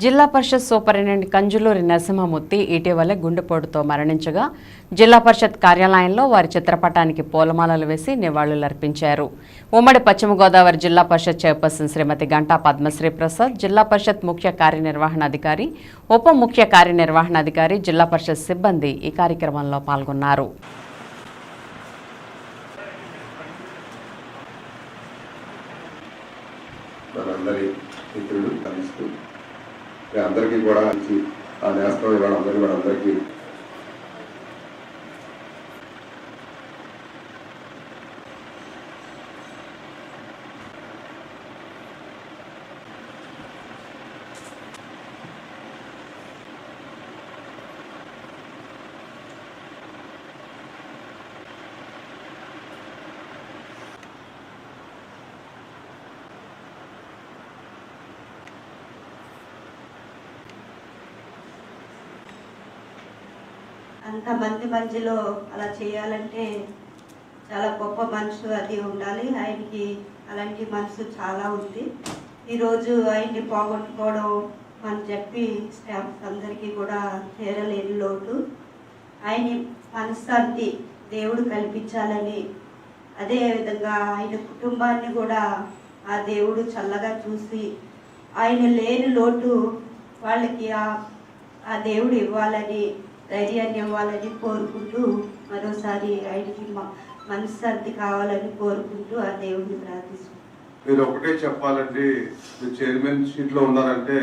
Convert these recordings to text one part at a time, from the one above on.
జిల్లా పరిషత్ సూపరింటెండెంట్ కంజులూరి నరసింహమూర్తి ఇటీవలే గుండెపోటుతో మరణించగా జిల్లా పరిషత్ కార్యాలయంలో వారి చిత్రపటానికి పూలమాలలు వేసి నివాళులర్పించారు. ఉమ్మడి పశ్చిమ గోదావరి జిల్లా పరిషత్ చైర్పర్సన్ శ్రీమతి గంటా పద్మశ్రీ ప్రసాద్ జిల్లా పరిషత్ ముఖ్య కార్యనిర్వహణాధికారి ఉప ముఖ్య కార్యనిర్వహణాధికారి జిల్లా పరిషత్ సిబ్బంది ఈ కార్యక్రమంలో పాల్గొన్నారు. మనందరి మిత్రులు కలుస్తూ అందరికీ కూడా ఆ నేస్తం ఇవాళ అందరికీ కూడా అందరికీ అంతమంది మధ్యలో అలా చేయాలంటే చాలా గొప్ప మనసు అది ఉండాలి. ఆయనకి అలాంటి మనసు చాలా ఉంది. ఈరోజు ఆయన్ని పోగొట్టుకోవడం మన చెప్పి స్టాఫ్స్ అందరికీ కూడా చేరలేని లోటు. ఆయన మనశ్శాంతి దేవుడు కల్పించాలని అదేవిధంగా ఆయన కుటుంబాన్ని కూడా ఆ దేవుడు చల్లగా చూసి ఆయన లేని లోటు వాళ్ళకి ఆ ఆ దేవుడు ఇవ్వాలని ధైర్యాన్ని ఇవ్వాలని కోరుకుంటూ మరోసారి ఆయనకి మనశ్శాంతి కావాలని కోరుకుంటూ ఆ దేవుడిని ప్రార్థిస్తున్నాను మీరు ఒకటే చెప్పాలండి మీరు చైర్మన్ సీట్లో ఉన్నారంటే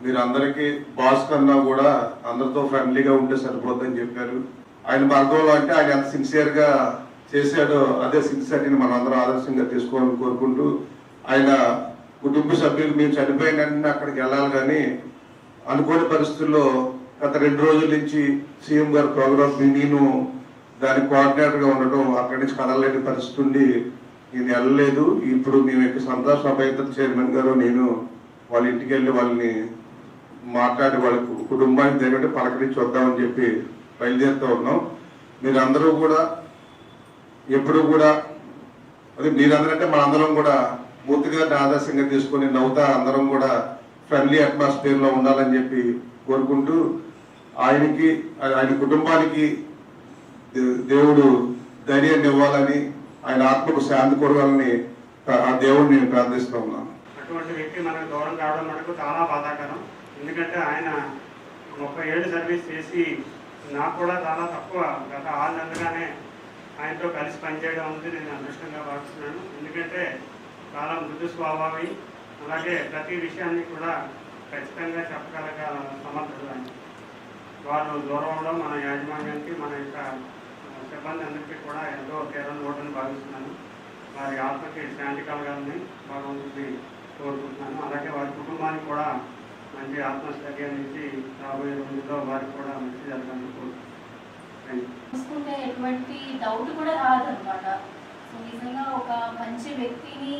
మీరు అందరికీ బాస్ కన్నా కూడా అందరితో ఫ్రెండ్లీగా ఉంటే సరిపోద్దని చెప్పారు. ఆయన మార్గంలో అంటే ఆయన ఎంత సిన్సియర్గా చేశాడో అదే సిన్సియర్ని మనం అందరం ఆదర్శంగా తీసుకోవాలని కోరుకుంటూ ఆయన కుటుంబ సభ్యులు మీరు చనిపోయిన అక్కడికి వెళ్ళాలి కానీ అనుకోని పరిస్థితుల్లో గత రెండు రోజుల నుంచి సీఎం గారి ప్రోగ్రామ్ నేను దానికి కోఆర్డినేటర్గా ఉండటం అక్కడి నుంచి కదలలేని పరిస్థితి ఉండి నేను వెళ్ళలేదు. ఇప్పుడు మేము యొక్క సంతోష సభ్యత చైర్మన్ గారు నేను వాళ్ళ ఇంటికి వెళ్ళి వాళ్ళని మాట్లాడి వాళ్ళ కుటుంబానికి దగ్గర పలకరించి వద్దామని చెప్పి బయలుదేరుతూ ఉన్నాం. మీరందరూ కూడా ఎప్పుడు కూడా అదే మీరందరంటే మనందరం కూడా పూర్తిగా ఆదర్శంగా తీసుకొని నవ్వుతా అందరం కూడా ఫ్రెండ్లీ అట్మాస్ఫియర్లో ఉండాలని చెప్పి కోరుకుంటూ ఆయనకి ఆయన కుటుంబానికి దేవుడు ధైర్యాన్ని ఇవ్వాలని ఆయన ఆత్మకు శాంతి కొరగాలని ఆ దేవుడిని నేను ప్రార్థిస్తూ ఉన్నాను. అటువంటి వ్యక్తి మనకు దూరం కావడం మనకు చాలా బాధాకరం. ఎందుకంటే ఆయన ముప్పై ఏళ్ళు సర్వీస్ చేసి నాకు కూడా చాలా తక్కువ గత ఆరు నెలలుగానే ఆయనతో కలిసి పనిచేయడం ఉంది నేను అదృష్టంగా భావిస్తున్నాను. ఎందుకంటే చాలా మృదు స్వభావి. అలాగే ప్రతి విషయాన్ని కూడా ఖచ్చితంగా చెప్పగలగ సమర్థుడు ఆయన. వారు దూరం అవడం మన యాజమాన్యానికి మన యొక్క సిబ్బంది అందరికీ కూడా ఎంతో తీరని ఓటని భావిస్తున్నాను. వారి ఆత్మకి శాంతి కలగాలని భగవంతుడిని కోరుకుంటున్నాను. అలాగే వారి కుటుంబానికి కూడా మంచి ఆత్మస్థైర్యాన్ని ఇచ్చి రాబోయే రోజుల్లో వారికి కూడా మంచి జరగాలని కోరుకుంటున్నాను. చూసుకుంటే ఎటువంటి డౌట్ కూడా రాదనమాట సో నిజంగా ఒక మంచి వ్యక్తిని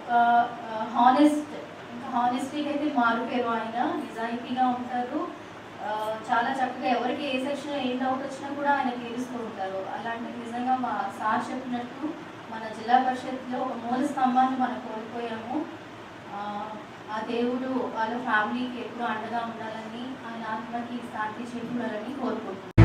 ఒక హానెస్ట్ ఇంకా హానెస్టీకి అయితే మారుపేరు ఆయన. నిజాయితీగా ఉంటారు. చాలా చక్కగా ఎవరికి ఏ సెక్షన్ ఏం డౌట్ వచ్చినా కూడా ఆయన తీరుస్తూ ఉంటారు. అలాంటి నిజంగా మా సార్ చెప్పినట్టు మన జిల్లా పరిషత్లో ఒక మూల స్తంభాన్ని మనం కోల్పోయాము. ఆ, దేవుడు వాళ్ళ ఫ్యామిలీకి ఎప్పుడూ అండగా ఉండాలని ఆయన ఆత్మకి శాంతి చేకూడాలని కోరుకుంటున్నాను